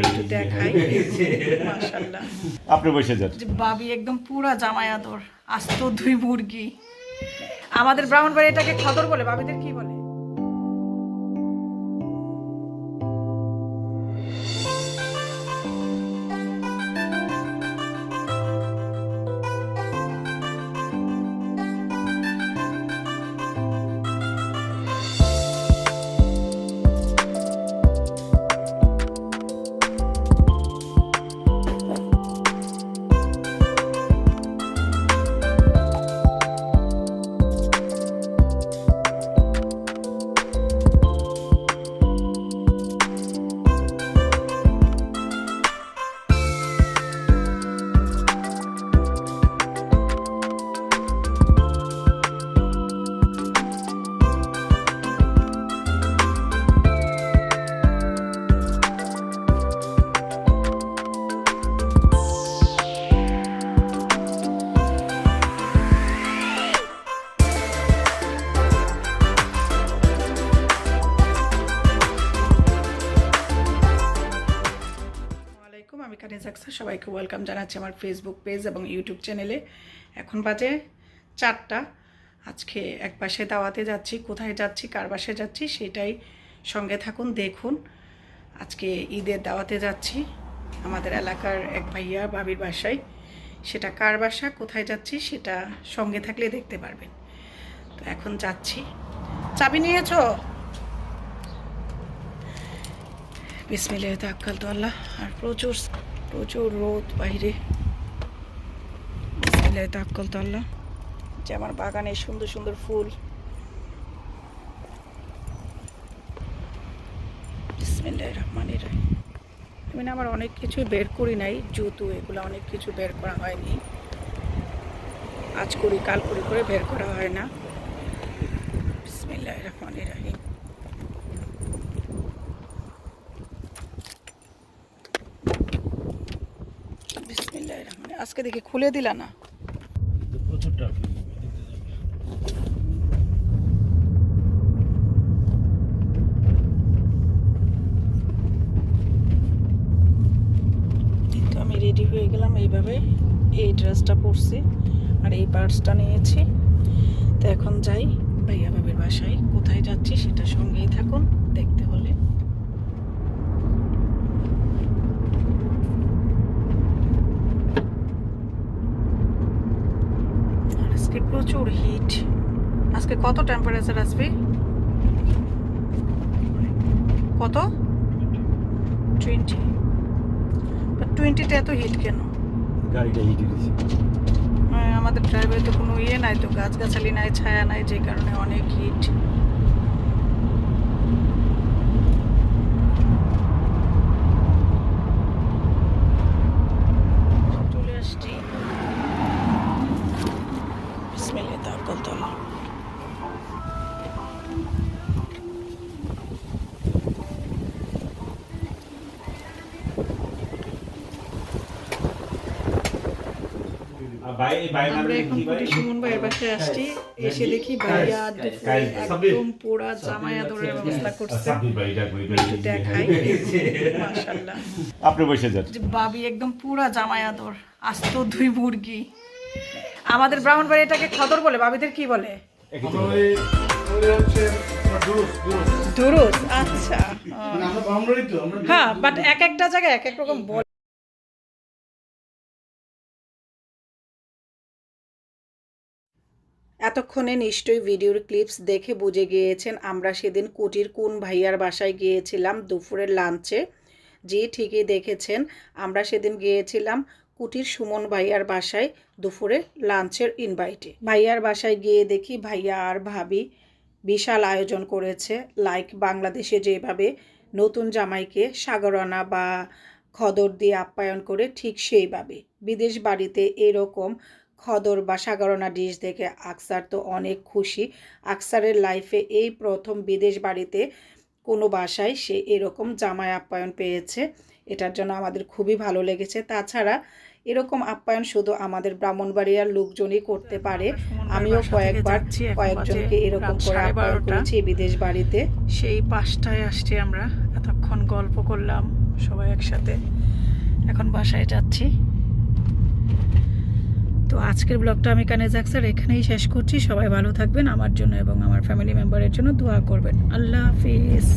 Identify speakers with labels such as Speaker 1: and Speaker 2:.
Speaker 1: একটু দেখাই। মাশাল্লাহ
Speaker 2: আপনি বসে যান।
Speaker 1: বাবি একদম পুরা জামাই আদর আস্ত দুই মুরগি। আমাদের ব্রাহ্মণবাড়ি এটাকে খদর বলে বাবিদের কি বলে? আমি সবাইকে ওয়েলকাম জানাচ্ছি আমার ফেসবুক পেজ এবং ইউটিউব চ্যানেলে এখন বাজে চারটা। আজকে এক পাশে দাওয়াতে যাচ্ছি, কোথায় যাচ্ছি, কার বাসে যাচ্ছি সেটাই সঙ্গে থাকুন, দেখুন। আজকে ঈদের দাওয়াতে যাচ্ছি, আমাদের এলাকার এক ভাইয়া বাবির বাসায়। সেটা কার বাসা, কোথায় যাচ্ছি সেটা সঙ্গে থাকলে দেখতে পারবেন। তো এখন যাচ্ছি। চাবি নিয়েছো? বিসমিল্লাহ তাক্কাল তো আল্লাহ, আর প্রচুর প্রচুর রোদ বাইরে। তাক্কাল তো যে আমার বাগানে সুন্দর সুন্দর ফুল। বিসমিল্লাহ রহমানির রহিম। আমি না আমার অনেক কিছু বের করি নাই, জুতো এগুলো অনেক কিছু বের করা হয়নি। আজ করি, কাল করি করে বের করা হয় না। বিসমিল্লাহ রহমানির রহিম বিসমিল্লাহ রহমান আজকে দেখি খুলে দিলা না। তো আমি রেডি হয়ে গেলাম এইভাবে। এই ড্রেসটা পরছি আর এই পার্সটা নিয়েছি। তো এখন যাই ভাইয়া বাবির বাসায়। কোথায় যাচ্ছি সেটা সঙ্গেই থাকুন। দেখতে হলে আর আজকে প্রচুর হিট আজকে কত টেম্পারেচার আসবে? কত? টোয়েন্টি এত হিট কেন?
Speaker 2: গাড়িটা হিটে
Speaker 1: আমাদের ড্রাইভারে তো কোনো ইয়ে নাই তো গাছগাছালি নাই ছায়া নাই যে কারণে অনেক হিট চলে আসছি বিসমিল্লাহ তাওয়াক্কাল তো আল্লাহ।
Speaker 2: ভাই ভাই
Speaker 1: আমরা এখন কুটি সুমন ভাইয়ের বাসায় আসছি। এসে দেখি ভাইয়া একদম পোড়া জামাই আদরের ব্যবস্থা করছে। দেখাই মাশাল্লাহ
Speaker 2: আপনি বসে যান।
Speaker 1: বাবি একদম পুরা আদর আস্ত দুই মুরগি। আমাদের ব্রাহ্মণবাড়ি এটাকে খদর বলে বাবিদের কি বলে? দুরুস আচ্ছা। হ্যাঁ বাট এক একটা জায়গায় এক এক রকম বলে। এতক্ষণে নিশ্চয়ই ভিডিওর ক্লিপস দেখে বুঝে গিয়েছেন আমরা সেদিন কুটির কোন ভাইয়ার বাসায় গিয়েছিলাম দুপুরের লাঞ্চে জি, ঠিকই দেখেছেন, আমরা সেদিন গিয়েছিলাম কুটির সুমন ভাইয়ার বাসায় দুপুরে লাঞ্চের ইনভাইটে ভাইয়ার বাসায় গিয়ে দেখি ভাইয়া আর ভাবি বিশাল আয়োজন করেছে লাইক বাংলাদেশে যেভাবে নতুন জামাইকে সাগরনা বা খদর দিয়ে আপ্যায়ন করে ঠিক সেইভাবে। বিদেশ বাড়িতে এরকম খদর বা সাগরনা ডিশ দেখে আকসার তো অনেক খুশি। আকসারের লাইফে এই প্রথম বিদেশ বাড়িতে কোনো বাসায় সে এরকম জামাই আপ্যায়ন পেয়েছে। এটার জন্য আমাদের খুবই ভালো লেগেছে। তাছাড়া এরকম আপ্যায়ন শুধু আমাদের ব্রাহ্মণবাড়িয়ার লোকজনই করতে পারে। আমিও কয়েকবার কয়েকজনকে এরকম করে আপ্যায়ন করেছি বিদেশ বাড়িতে। সেই পাঁচটায় আসছি আমরা। এতক্ষণ গল্প করলাম সবাই একসাথে। এখন বাসায় যাচ্ছি। তো আজকের ব্লগটা আমি কানে স্যার এখানেই শেষ করছি। সবাই ভালো থাকবেন আমার জন্য এবং আমার ফ্যামিলি মেম্বারের জন্য দোয়া করবেন। আল্লাহ হাফিজ।